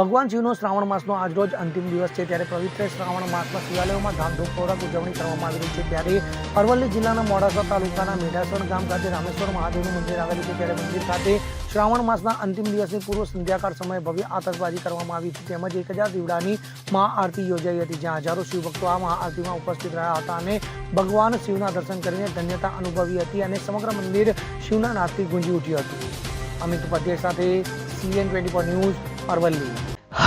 ભગવાન શિવનો શ્રાવણ માસનો આજરોજ અંતિમ દિવસ છે ત્યારે પવિત્ર શ્રાવણ માસમાં શિવાલયોમાં ધામધૂમપૂર્વક ઉજવણી કરવામાં આવી રહી છે. ત્યારે અરવલ્લી જિલ્લાના મોડાસા તાલુકાના મેઢાસણ ગામ ખાતે રામેશ્વર મહાદેવનું મંદિર આવેલું છે. ત્યારે મંદિર ખાતે શ્રાવણ માસના અંતિમ દિવસની પૂર્વ સંધ્યાકાળ સમયે ભવ્ય આતશબાજી કરવામાં આવી હતી. તેમજ એક હજાર દીવડાની મહાઆરતી યોજાઈ હતી, જ્યાં હજારો શિવભક્તો આ મહાઆરતીમાં ઉપસ્થિત રહ્યા હતા અને ભગવાન શિવના દર્શન કરીને ધન્યતા અનુભવી હતી અને સમગ્ર મંદિર શિવના નાદથી ગુંજી ઉઠ્યું હતું. અમિત ઉપાધ્યાય સાથે CN twenty four news Aravalli.